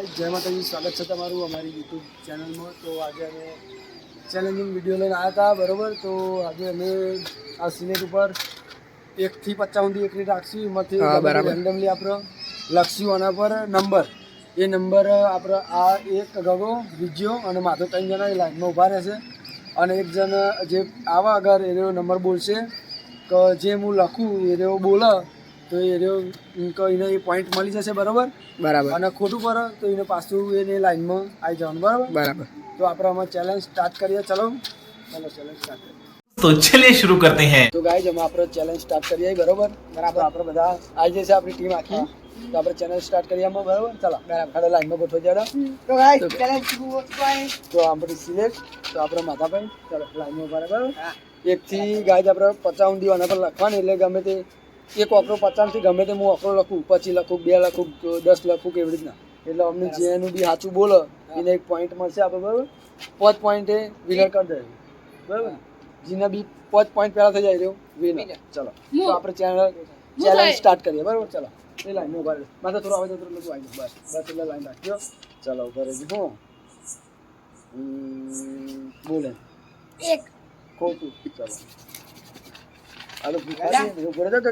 Guys, જય માતાજી સ્વાગત છે તમારું અમારી યુટ્યુબ ચેનલમાં. તો આજે અમે ચેલેન્જિંગ વીડિયો લઈને આવ્યા હતા બરાબર? તો આજે અમે આ સિનેટ ઉપર એકથી પચાસ સુધી એકરી રાખશું એમાંથી રેન્ડમલી આપણે લખશું આના પર નંબર એ નંબર આપણે આ એક ગગો બીજો અને માથો ત્રણ જણા એ લાઈનમાં ઊભા રહેશે. અને એક જણ જે આવા આગળ એનો નંબર બોલશે. કે જે હું લખું એ રહ્યો બોલે. તો એ એને એ પોઈન્ટ મળી જશે બરાબર? બરાબર. અને ખોટું પર તો એને પાછું એને લાઈનમાં આવી જવાનું બરાબર? બરાબર. તો આપણે આમાં ચેલેન્જ સ્ટાર્ટ કરીએ. ચલો. ચલો ચેલેન્જ સ્ટાર્ટ કરીએ. તો ચલે શરૂ કરતે હૈ. તો ગાઈસ અમે આપણો ચેલેન્જ સ્ટાર્ટ કરીએ બરોબર? બરાબર આપણે બધા આવી જશે આપણી ટીમ આખી. તો આપણે ચેલેન્જ સ્ટાર્ટ કરીએ અમે બરોબર? ચાલો. બરાબર. ખાડો લાઈનમાં ગોઠવો જાડો તો ગાઈસ ચેલેન્જ શરૂ કરીએ તો આપણે સિલેક્ટ તો આપણે માથા પર ચાલો લાઈનમાં બરાબર? એક થી ગાઈસ આપણે પચાવન દીવાના પર લખવાનું એટલે ગમે તે એક ઓકરો પચાસથી ગમે તે હું ઓકરો લખું પછી લખું બે લખું દસ લખું કે એવી રીતના. એટલે અમને જેનું બી સાચું બોલો એને એક પોઈન્ટ મળશે આપણે બરાબર? પાંચ પોઈન્ટે વિનર કરી દે બરાબર? જેના બી પાંચ પોઈન્ટ પહેલાં થઈ જાય રહ્યો વિનર ચલો. તો આપણે ચેનલ ચેલેન્જ સ્ટાર્ટ કરીએ બરાબર? ચલો. એ લાઈન ઊભા રહે. માથે થોડું આવે થોડું લખું આવી બસ. બસ એટલે લાઈન રાખજો. ચલો ઊભા રહેજો હું. બોલે. એક. ખોટું. ચલો. હાલો ભૂખા છે, ઊભો રહેજો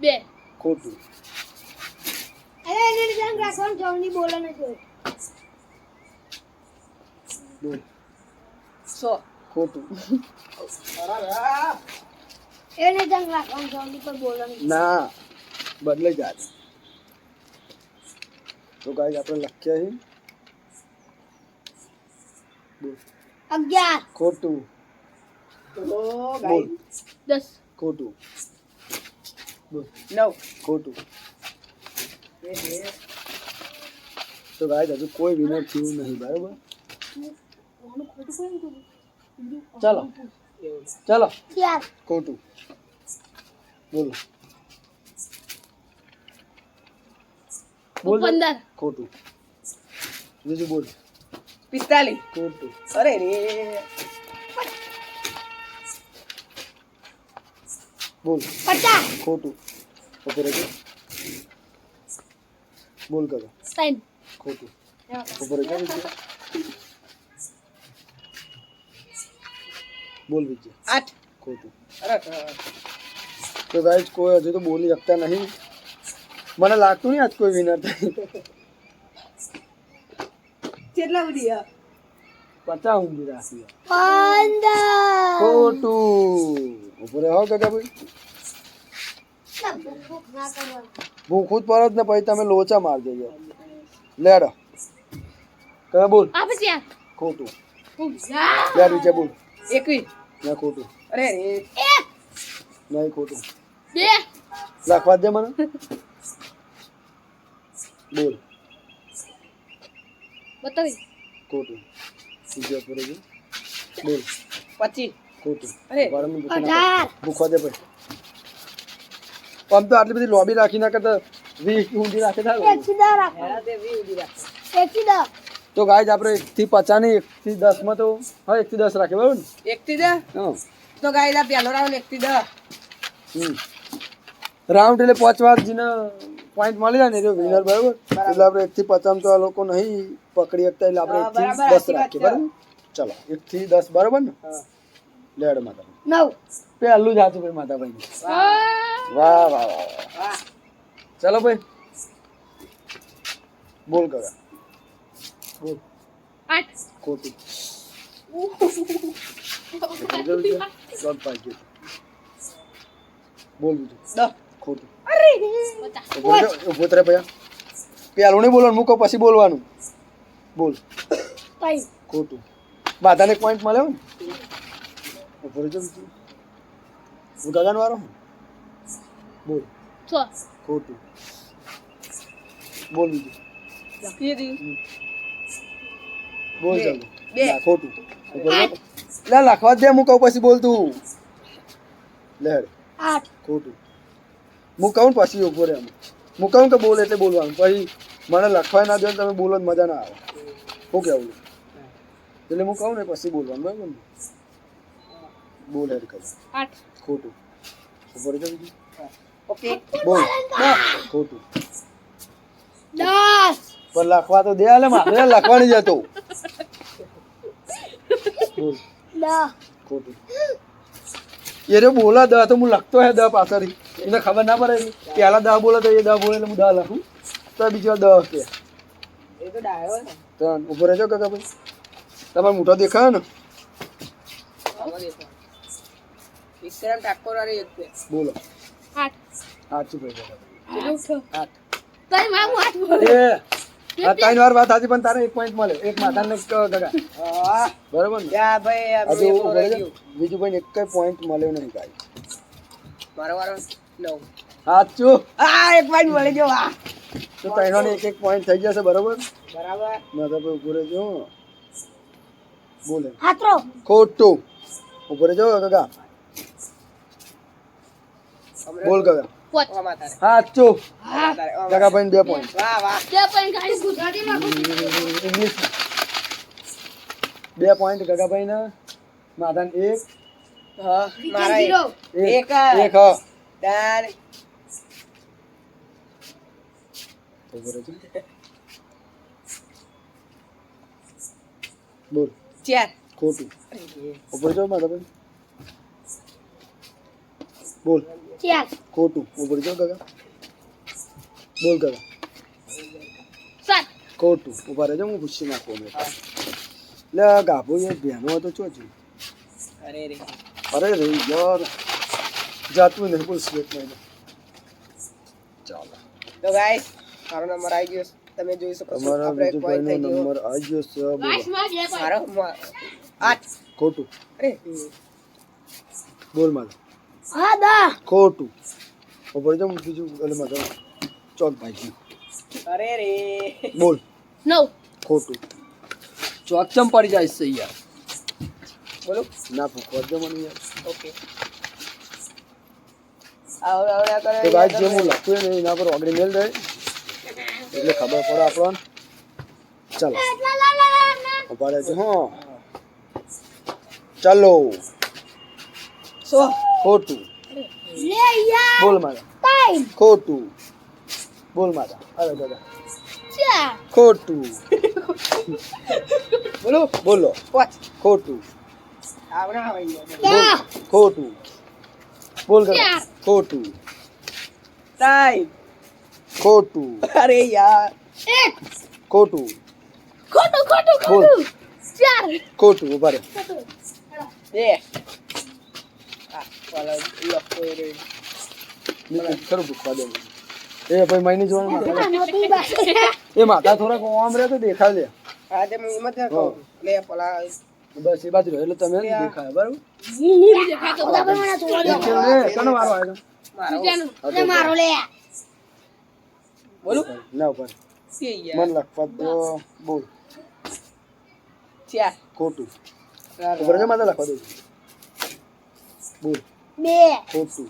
બે. ખોટું. અરે એને ધ્યાન રાખવાનું જવની બોલો ને જોઈ. બોલ. સો. ખોટું. એને ધ્યાન રાખવાનું જવની પર બોલો ને ના બદલે જાય તો ગાઈસ આપણે લખ્યા છે. અગિયાર. ખોટું. દસ. ખોટું. નવ ખોટું. તો ગાય હજુ કોઈ વિનર થયું નહીં બરાબર? ચાલો. ચાલો. ખોટું. બોલો. બોલ. પંદર. ખોટું. બીજું બોલ. પિસ્તાલીસ. ખોટું. અરે રે. બોલ. પચાસ. ખોટું. ઉપર રહેજો બોલ કરો. ત્રણ ખોટું. ઉપર રહેજો બોલ વિજય. આઠ. ખોટું. અરે તો ગાઈસ કોઈ હજુ તો બોલી શકતા નહીં. મને લાગતું નહીં આજ કોઈ વિનર થાય. કેટલા બધી? પચાસ રાખી. પંદર. ખોટું. ઉપર હો કાકા ભાઈ ભૂખું જ પરત ને પછી તમે લોચા માર દેજો. લેડો. કયા બોલ. ખોટું. લેડ વિજય બોલ. એકવીસ ના ખોટું. અરે નહીં ખોટું. બે. લખવા દે મને. બોલ. બતાવી. ખોટું. બીજા પૂરો જો બોલ. પચીસ. ખોટું. અરે. ભૂખવા દે પછી આમ તો આટલી બધી લોબી રાખી ના કરતા વીસ ઊંધી રાખે થાય એક થી દસ રાખો. તે ગાય આપણે એક થી પચાસની એક થી દસમાં તો હા એક થી દસ રાખે બરાબર ને? એક થી દસ હા. તો ગાયલા પહેલો રાઉન્ડ એક થી દસ હમ. રાઉન્ડ એટલે પાંચ વાર જેને પોઈન્ટ મળી જાય ને જો વિનર બરાબર? એટલે આપણે એક થી પચાસ તો આ લોકો નહીં પકડી શકતા એટલે આપણે એકથી દસ રાખીએ બરાબર? ચલો એક થી દસ બરાબર ને. લેડ માતા નવ. પહેલું જ હાથું ભાઈ માતાભાઈ વાહ. વાહ વાહ વાહ ચલો ભાઈ. બોલ કરા. બોલ. આઠ. ખોટી. બોલ બીજું. દસ ખોટું. ઊભો રહે, ઊભો જ રહે પેલું નહીં બોલવાનું મૂકો પછી બોલવાનું. બોલ. ખોટું. બાધાને પોઈન્ટ મળ્યો ને? ઊભો રહેજો હું ગગન વાળો હું? બોલ. ખોટું. બોલ બીજું. બોલ બે. ચાલો. ખોટું. લે લખવા દે મૂકો કહું પછી બોલ તું લે ખોટું. હું કહું ને પછી ઊભો રહે હું કહું કે બોલ એટલે બોલવાનું. પછી મને લખવા ના દો તમે બોલો તો મજા ના આવે. શું કેવું એટલે હું કહું ને પછી બોલવાનું બરાબર ને? બોલ હેર કરો. ખોટું. ઊભો રહે ઓકે. બોલ. ખોટું. દસ. પણ લખવા તો દે આલે મારે. લખવાની જતો બોલ. ખોટું. એ રે બોલા દ તો હું લખતો હે દ પાછળ એને ખબર ના પડે પહેલા દહ બોલે તો એ દહ બોલે એટલે હું દહ લખું. તો બીજો દહ કે. એ તો ડાયો ને. તો ઊભો રહેજો કાકા ભાઈ. તમારે મોટો દેખાય ને? બોલો. સાચું ભાઈ? આઠ આ ત્રણ વાર વાત સાચી પણ તારે એક પોઈન્ટ મળે. એક માથાને એક કાકા. હા. બરાબર ને? જા ભાઈ આ હજુ બે ઊભો રહી રહેજો. ગયું બીજું ભાઈ એક પોઈન્ટ મળ્યો નહીં કાંઈ મારો વારો. નવ સાચું આ એક પોઈન્ટ મળી ગયો વાહ. તો ત્રણોને એક એક પોઈન્ટ થઈ જશે બરોબર? બરાબર. માથા પર ઊભો રહેજો બોલે. હાથરો. ખોટું. ઊભો રહેજો કાકા. બોલ કાકા. સાચું ભાઈ બે પોઈન્ટ વાહ વાહ. બે પણ ગાડી ગુજરાતીમાં ઇંગ્લિશ બે પોઈન્ટ કાકાભાઈ ના માથાને એક. હા મારા એક. એક રહેજો બોલ. ચાર ખોટું. ઊભો રહેજો માથાભાઈ બોલ. ચાર ખોટું. ઊભો રહેજો કાકા. બોલ કાકા. સાત ખોટું. ઊભા રહેજો હું પૂછી નાખું અમે લે ગાભો એ બહેનો હતો ચો છું અરે રે. અરે રહી યાર. જાતું નહીં બોલ સ્વેટ નહીં. ચાલો. તો ગાઈસ મારો નંબર આવી ગયો તમે જોઈ શકો છો આપણે એક બીજું થઈ ગયો. નંબર આવી ગયો છે બોલો. મારો આઠ ખોટું. અરે. બોલ મારે. હા ખોટું. ઊભો જો હું બીજું એટલે મારે ચોક ભાઈ. અરે રે. બોલ. નવ. ખોટું. ચોક ચમ પડી જાય છે યાર? બોલો. ના દે મને યાર. ઓકે. આવડે આવડે કરે તો ગાય જે હું લખ્યું ને એના પર ઓગળી મેલ દે. એટલે ખબર પડે આપણને. ચાલો. ઊભા રહેજો હા. ચાલો. સો. ખોટું. લે બોલ મારા. ખોટું. બોલ મારા. અરે દાદા. ખોટું. બોલો. બોલો. ખોટું. ખોટું. બોલ ચાર. ખોટું. સાહેબ ખોટું. અરે યાર. એક. ખોટું. ખોટું ખોટું. ખોટું. ચાર. ખોટું ઊભા રહે. બે. એ ભાઈ માયની જોવાનું. એ માતા થોડાક આમ રહે તો દેખાય લે. હા તે હું એમ જ કહું. લે પેલા બસ એ બાજુ એટલે તમે દેખાય બરાબર? હું દેખાતો પણ મને થોડો દો. નીચે લે, કનો વારો આવ્યો? મારો. મારો લે. બોલું. ના ઉપર. મન લખવા તો બોલ. ચાર. ખોટું. ઉપર માથા લખવા દઉં બોલ. બે. ખોટું.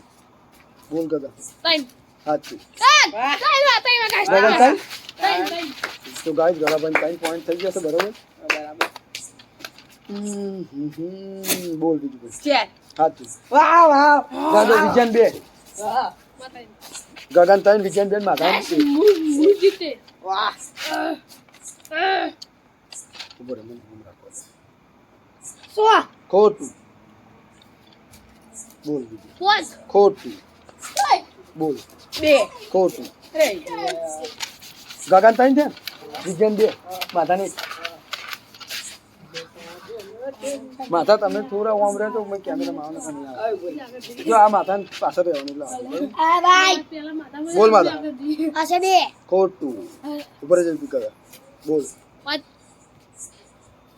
બોલ કદા ત્રણ. સાચું. ત્રણ. ત્રણ ત્રણ. ત્રણ તો ગાઈસ ગળા બંધ ત્રણ પોઈન્ટ થઈ જશે બરોબર બરાબર. બોલ બીજું ચાર સાચું વાહ વાહ. ગાંધો વિજ્ઞાન બે ગગન તૈન વિજ્ઞાન બેનમાં હું જીતે વાહ. ઊભો રહે મને હમ રાખવા સો ખોટું. બોલ બીજું. પાંચ ખોટું. બોલ. બે. ખોટું. ત્રણ. ગગન તૈન છે વિજ્ઞાન બે માથા નહીં માથા તમે થોડા ઓમ રહે તો મેં કેમેરામાં આવવાનું નહીં જો આ માથા પાછળ રહેવાનું એટલે ભાઈ. બોલ માથા. ખોટું. ઉપર જ કરે. બોલ.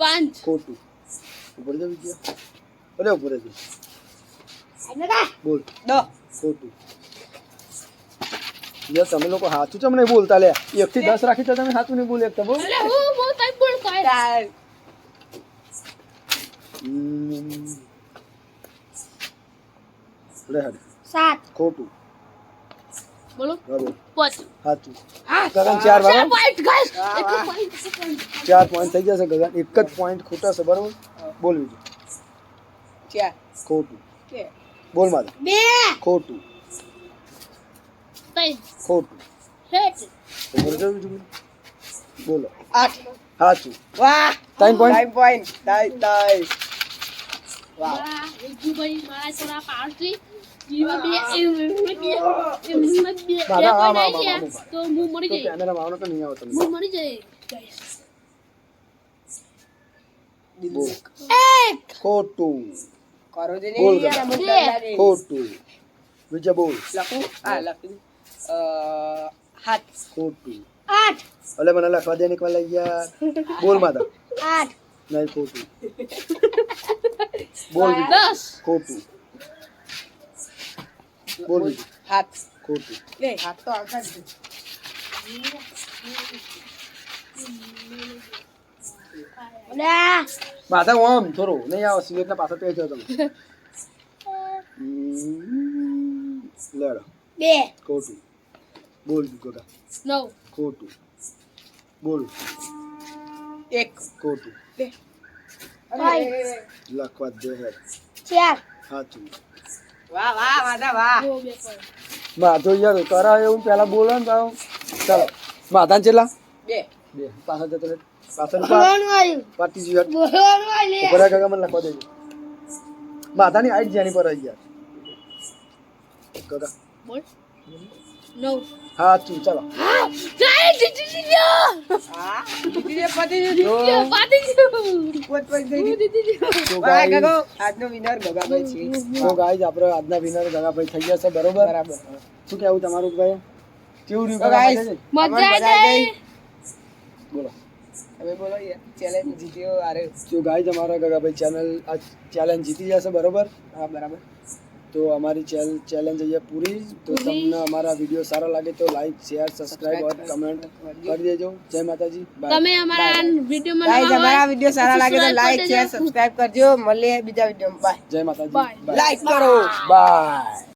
પાંચ. ખોટું. ઉપર જ વિજ્ઞાન અરે ઉપર જ બોલ. દો. ખોટું. યાર તમે લોકો સાચું ચમ નહીં બોલતા? લે એક થી દસ રાખી તો તમે સાચું નહીં બોલે એક તો બોલ. અરે હું હું તઈ બોલ કહે ચાર હમ. લે હાડ. સાત ખોટું બોલો હા બોલ પાંચ સાચું હા ગગન ચાર ચાર વાળો પોઈન્ટ ગાઈસ એક પોઈન્ટ એક પોઈન્ટ ચાર પોઈન્ટ થઈ જશે ગગન એક જ પોઈન્ટ ખોટા છે બરોબર બોલ બીજું ચાર ખોટું કે બોલ મારે બે ખોટું તઈ ખોટું હેટ તો બોલો છો બીજું બધું? બોલો આઠ સાચું વાહ ત્રણ point? ત્રણ point. ત્રણ, ત્રણ. વાહ વાહ વિજુભાઈ મારા પાર્ટી. તો હું મરી હું મરી ખોટું. ખોટું. બીજા બોલ. લખું? હા લખી. હાથ. ખોટું. આઠ. એટલે મને લખવા દે ને લઈ ગયા બોલ માતા. આઠ. નહીં ખોટું બોલ દસ ખોટું બોલ બીજું. હાથ ખોટું લે હાથ તો આવતા જ. ઓમ થોડો નહીં આવો સિગરેટના પાછળ પેજો તમે લેડો બે ખોટું બોલ કાકા નવ ખોટું બોલ એક. ખોટું લે લખવા દે હે ચાર. સાચું વાહ વાહ માતા વાહ. માધો યાર કરા એવું પેલા બોલો ને તો ચાલો. માથા ચેલા બે. બે. પાછળ જતો રહે. પાછળ પાટી જીવા બોલવાનું ઉપર કાકા મને લખવા દેજો. માથાની હાઈટ જેની પર આવી ગયા કાકા બોલ. નવ. ચાલો. હા. તો ગગો, આજનો વિનર ગગાભાઈ છે. તો ગાઈઝ આપણે આજના વિનર ગગાભાઈ થઈ ગયા છે બરોબર? બરાબર. શું કેવું તમારું ભાઈ? કેવું રહ્યું? અમને મજા આવી. બોલો. તમે બોલો યાર ચેલેન્જ જીત્યો અરે તો ગાઈઝ અમારા ગગાભાઈ ચેનલ આ ચેલેન્જ જીતી જશે બરોબર? હા બરાબર. તો અમારી ચેલેન્જ અહીંયા પૂરી. તો તમને અમારા વીડિયો સારા લાગે તો like share subscribe or comment કરી દેજો. જય માતાજી. બાય તમે અમારા વીડિયો ગાઈસ અમારા વીડિયો સારા લાગે તો લાઈક શેર સબસ્ક્રાઇબ કરજો. મળીએ બીજા વીડિયો બાય જય માતાજી. લાઈક કરો. બાય